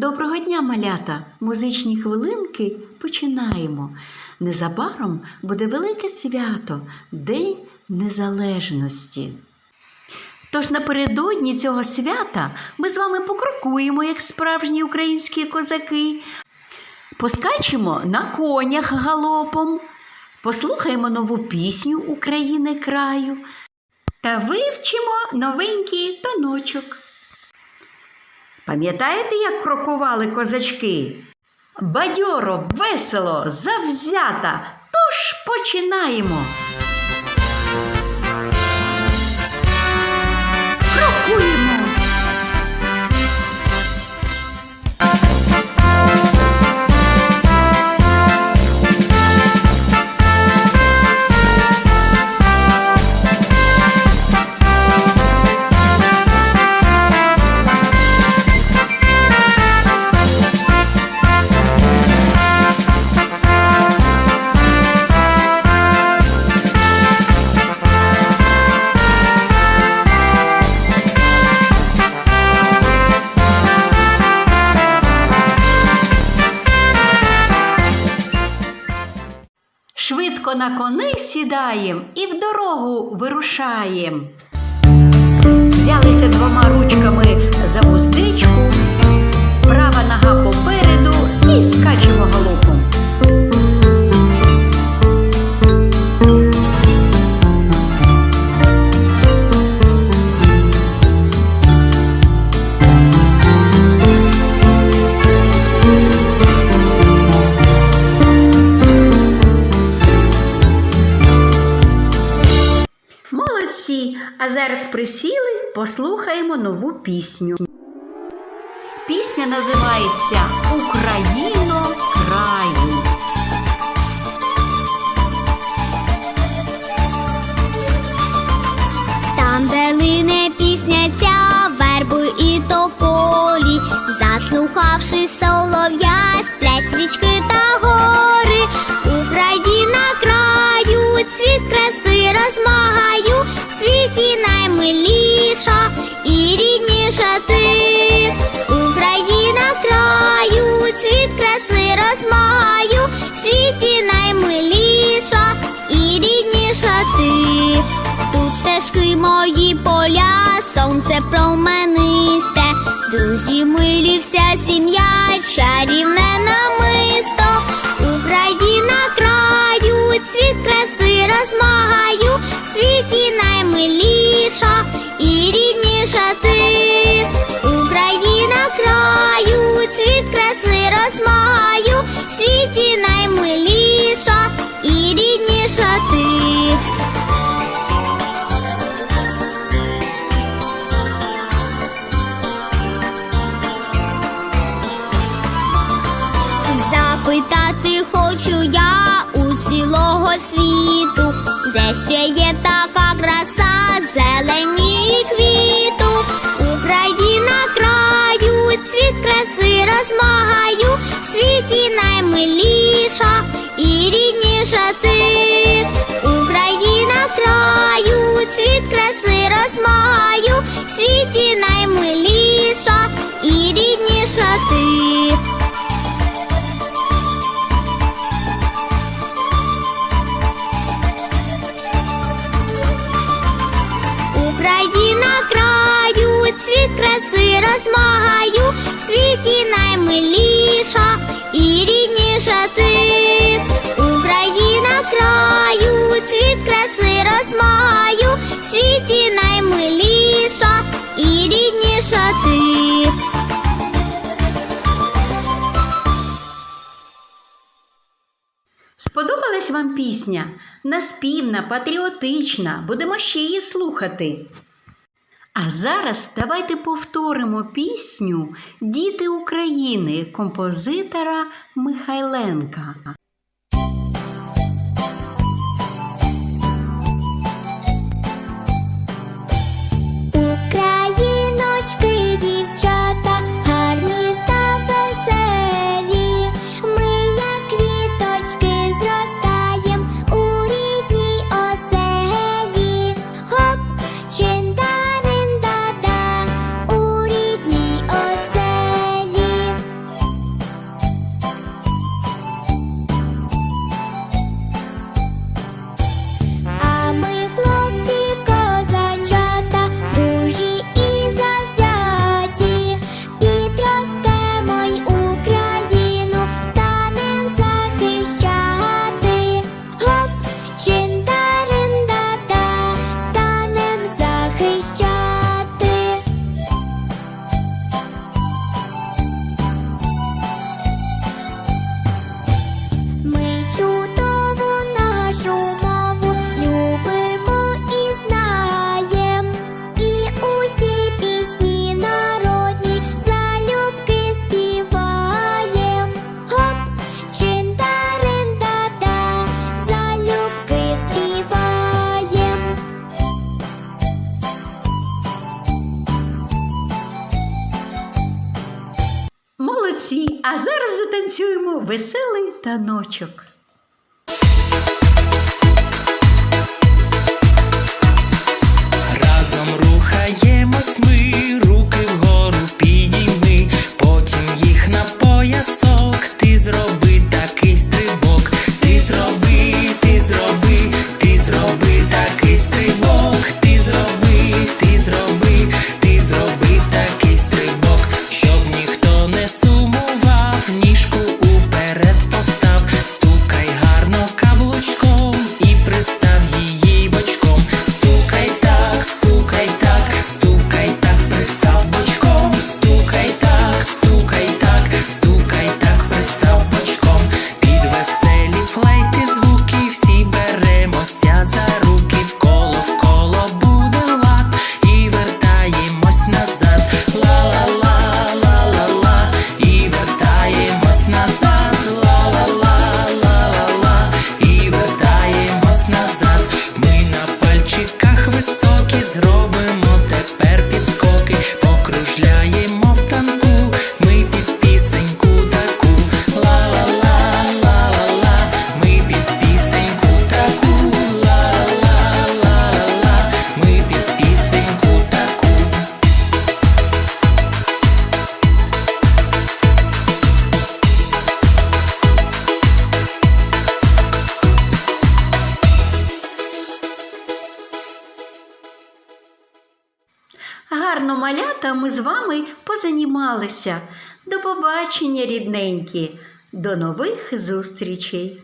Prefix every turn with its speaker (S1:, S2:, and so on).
S1: Доброго дня, малята! Музичні хвилинки починаємо. Незабаром буде велике свято День Незалежності. Тож напередодні цього свята ми з вами покрокуємо, як справжні українські козаки, поскачемо на конях галопом, послухаємо нову пісню України краю та вивчимо новенький таночок. Пам'ятаєте, як крокували козачки? Бадьоро, весело, завзята. Тож починаємо. На кони сідаєм і в дорогу вирушаєм. Взялися двома ручками за вуздичку, права нога попереду і скачемо галопом. А зараз присіли, послухаємо нову пісню. Пісня називається Україно краю.
S2: Там, де лине пісня ця вербу і тополі, заслухавши солов'я, сплять річки стежки мої поля, сонце променисте, друзі милі, вся сім'я, чарівне намисто, Україна краю, цвіт краси розмагаю, світі наймиліша і рідніша ти, Україна краю, цвіт краси розмагаю, в світі наймиліша і рідніша ти. Світу, де ще є така краса, зелені квіту, Україна краю, цвіт краси розмагаю, в світі наймиліша і рідніша ти, розмагаю, в світі наймиліша і рідніша ти. Україна краю, цвіт краси розмагаю, в світі наймиліша і рідніша ти.
S1: Сподобалась вам пісня? Наспівна, патріотична. Будемо ще її слухати. А зараз давайте повторимо пісню Діти України композитора Михайленка.
S3: танцюємо веселий таночок. малята, ми з вами позанімалися. До побачення, рідненькі, до нових зустрічей!